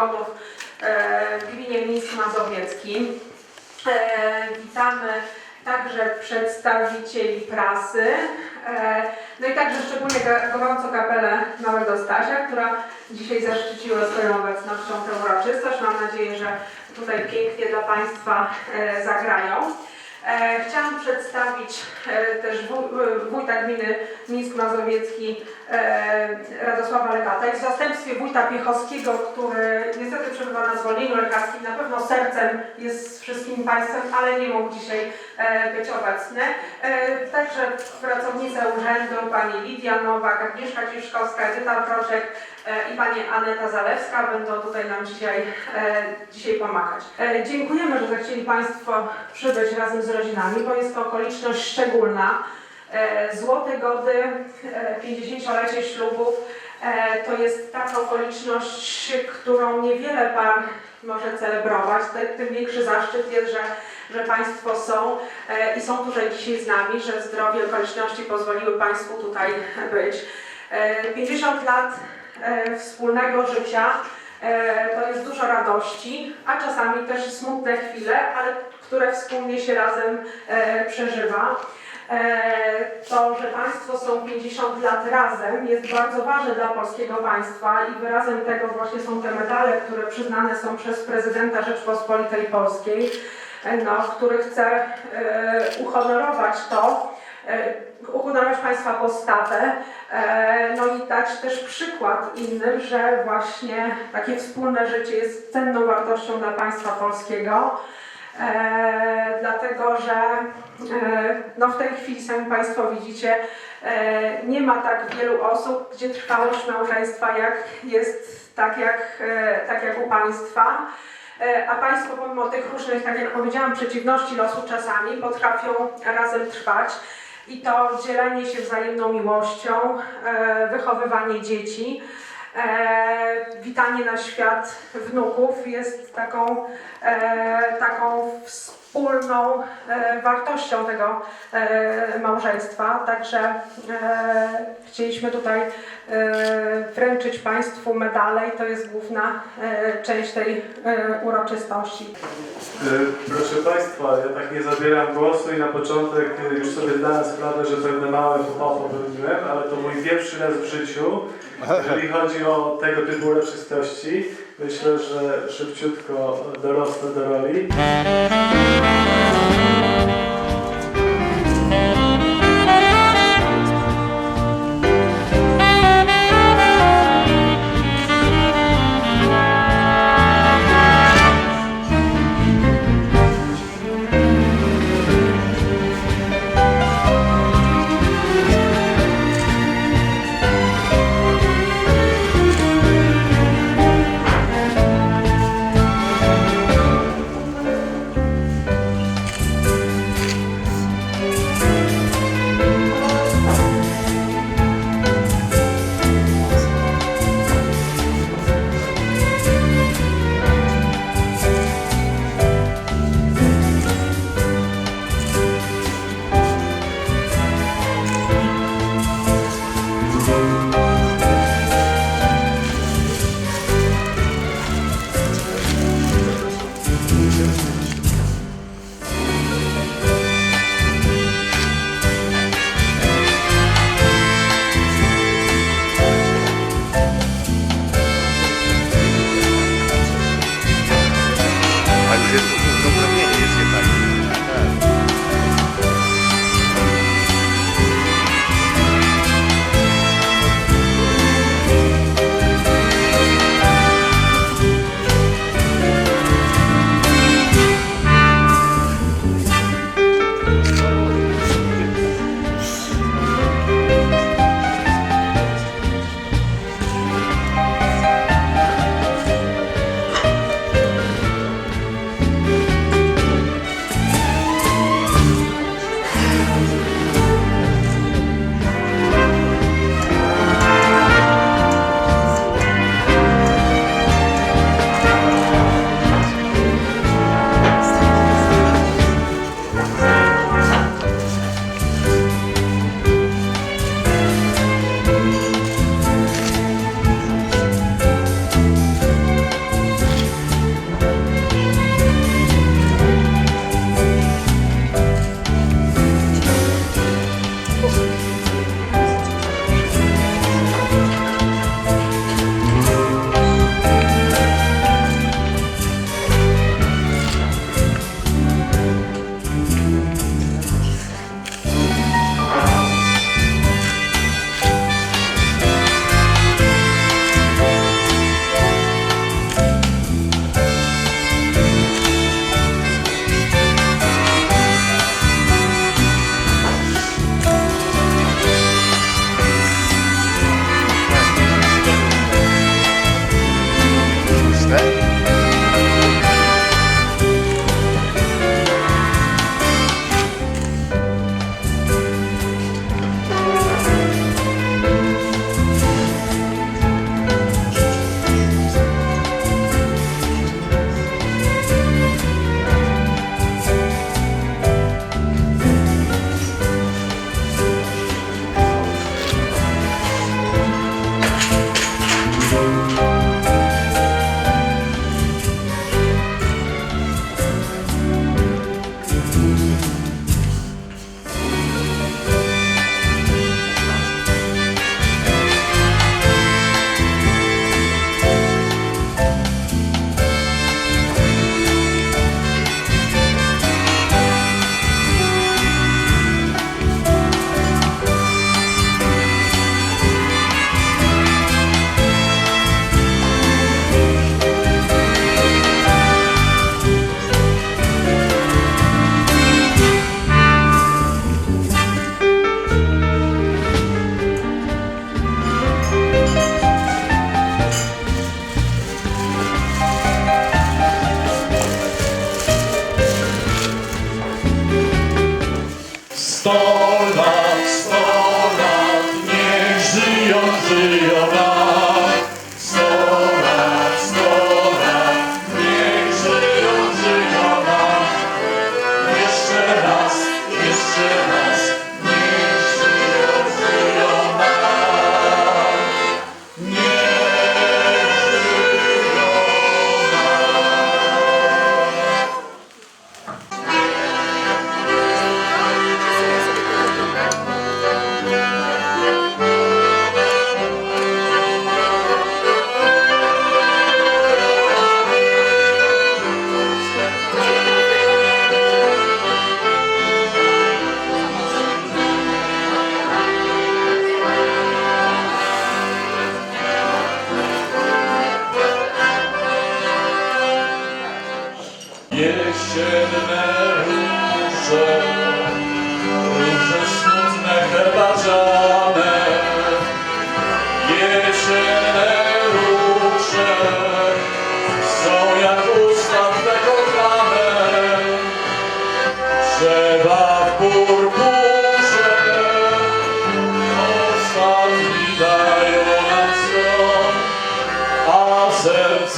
Godów e, w gminie Mińsk Mazowieckim. E, Witamy także przedstawicieli prasy, e, no i także szczególnie gorąco kapelę Małego Stasia, która dzisiaj zaszczyciła swoją obecnością tę uroczystość. Mam nadzieję, że tutaj pięknie dla Państwa zagrają. E, Chciałam przedstawić e, też wój- e, wójta gminy Mińsk Mazowiecki Radosława Legata i w zastępstwie wójta Piechowskiego, który niestety przebywa na zwolnieniu lekarskim, na pewno sercem jest z wszystkim Państwem, ale nie mógł dzisiaj być obecny. Także pracownice urzędu, pani Lidia Nowak, Agnieszka Ciszkowska, Edyta Proczek i pani Aneta Zalewska będą tutaj nam dzisiaj, dzisiaj pomagać. Dziękujemy, że zechcieli Państwo przybyć razem z rodzinami, bo jest to okoliczność szczególna. E, Złote gody, e, 50-lecie ślubów e, to jest taka okoliczność, którą niewiele par może celebrować. Tym większy zaszczyt jest, że, że Państwo są e, i są tutaj dzisiaj z nami, że zdrowie okoliczności pozwoliły Państwu tutaj być. E, 50 lat e, wspólnego życia e, to jest dużo radości, a czasami też smutne chwile, ale które wspólnie się razem e, przeżywa. E, To, że Państwo są 50 lat razem jest bardzo ważne dla polskiego państwa i wyrazem tego właśnie są te medale, które przyznane są przez prezydenta Rzeczpospolitej Polskiej, e, no, który chce uhonorować to, uhonorować Państwa postawę, no i dać też przykład innym, że właśnie takie wspólne życie jest cenną wartością dla państwa polskiego. E, dlatego, że e, no w tej chwili sami Państwo widzicie, e, nie ma tak wielu osób, gdzie trwałość małżeństwa jak jest tak jak, tak jak u Państwa. A Państwo pomimo tych różnych, tak jak powiedziałam, przeciwności losu czasami potrafią razem trwać. I to dzielenie się wzajemną miłością, wychowywanie dzieci, witanie na świat wnuków jest taką, e, taką wspólną e, wartością tego e, małżeństwa. Także e, chcieliśmy tutaj wręczyć Państwu medale i to jest główna część tej uroczystości. Proszę Państwa, ja tak nie zabieram głosu i na początek już sobie zdałem sprawę, że pewne małe faux popełniłem, ale to mój pierwszy raz w życiu, jeżeli chodzi o tego typu uroczystości. Myślę, że szybciutko dorosnę do roli.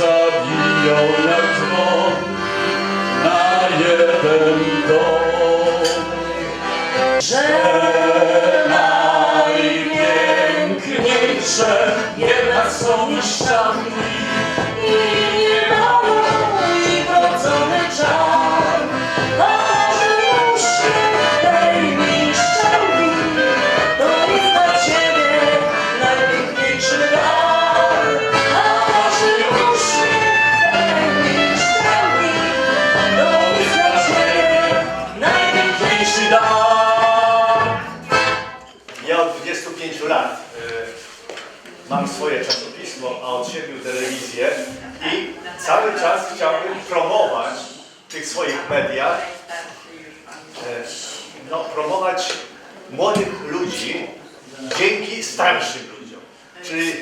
zabiją na dzwon, na jeden dom. Że najpiękniejsze jednak są niż no, promować młodych ludzi dzięki starszym ludziom. Czyli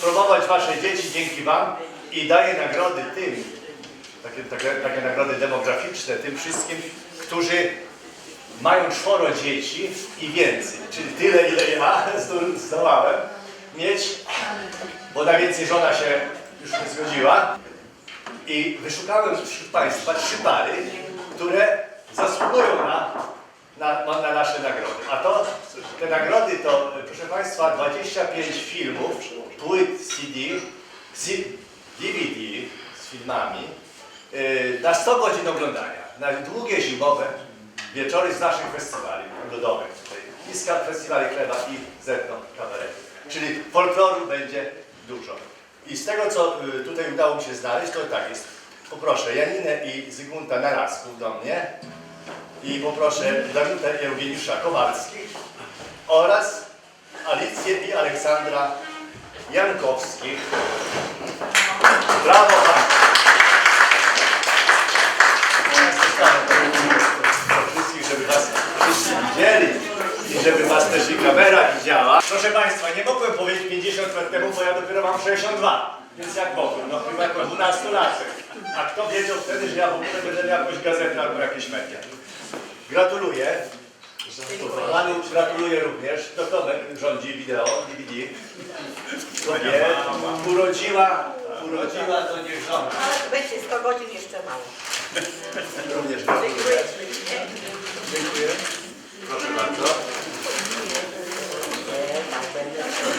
promować wasze dzieci dzięki wam i daję nagrody tym, takie, takie, takie nagrody demograficzne tym wszystkim, którzy mają czworo dzieci i więcej, czyli tyle, ile ja zdo- zdołałem mieć, bo na więcej żona się już nie zgodziła. I wyszukałem wśród Państwa trzy pary, które zasługują na, na, na, na nasze nagrody. A to, te nagrody to, proszę Państwa, 25 filmów, płyt CD, DVD z filmami, yy, na 100 godzin oglądania, na długie zimowe wieczory z naszych festiwali ludowych tutaj. I z ka- festiwali chleba i zetno kabaretu. Czyli folkloru będzie dużo. I z tego, co y, tutaj udało mi się znaleźć, to tak jest. Poproszę Janinę i Zygmunta Narasków do mnie i poproszę i Eugeniusza Kowalskich oraz Alicję i Aleksandra Jankowskich. Brawo wszystkich, żeby was wszyscy widzieli i żeby was też i kamera widziała. Proszę Państwa, nie mogłem powiedzieć 50 lat temu, bo ja dopiero mam 62. Więc jak mogłem? No chyba jako 12 lat. A kto wiedział wtedy, że ja w ogóle będę miał jakąś gazetę albo jakieś media? Gratuluję. Panu gratuluję również. To kto rządzi wideo, DVD? Nie, urodziła, urodziła to niech żona. Ale będzie 100 godzin jeszcze mało. Również gratuluję. Dziękuję. Dziękuję. Proszę bardzo.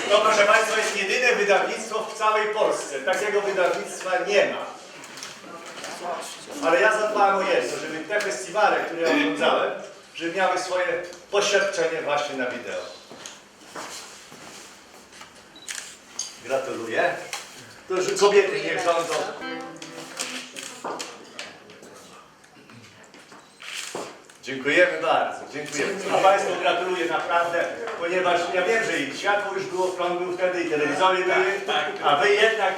To proszę Państwa jest jedyne wydawnictwo w całej Polsce. Takiego wydawnictwa nie ma. Ale ja zadbałem o jedno, żeby te festiwale, które ja oglądałem, żeby miały swoje poświadczenie właśnie na wideo. Gratuluję. To już kobiety niech rządzą. Dziękujemy bardzo, dziękujemy. A Państwu gratuluję naprawdę, ponieważ ja wiem, że i światło już było, prąd był wtedy, i telewizory były, a Wy jednak,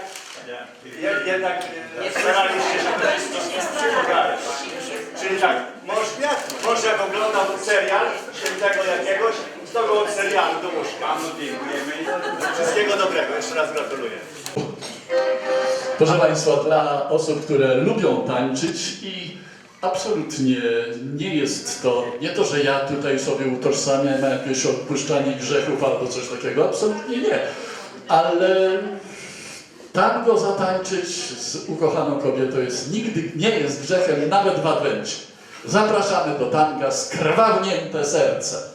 jed- jednak e, staraliście się to pogadać. Czyli tak, mąż jak oglądał serial świętego jakiegoś, to go od serialu do łóżka. Wszystkiego dobrego, jeszcze raz gratuluję. Proszę Państwa, dla osób, które lubią tańczyć i absolutnie nie jest to, nie to, że ja tutaj sobie utożsamiam jakieś odpuszczanie grzechów albo coś takiego, absolutnie nie, ale tango zatańczyć z ukochaną kobietą jest nigdy nie jest grzechem, nawet w adwencie. Zapraszamy do tanga skrwawnięte serce.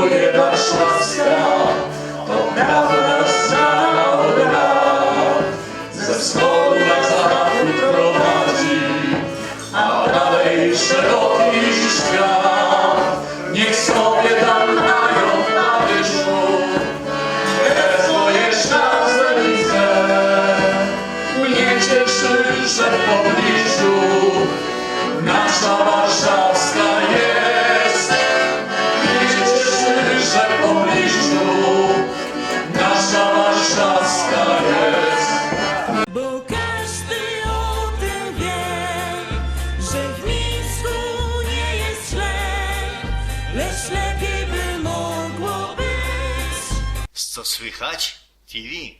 Króluje warszawska, to prawda lat. Ze wschodu na zachód prowadzi, a dalej szeroki świat. Niech sobie tam mają na wierzchu, wezmą jeszcze widzę. Mnie cieszy, że w pobliżu nasza warszawska lepiej by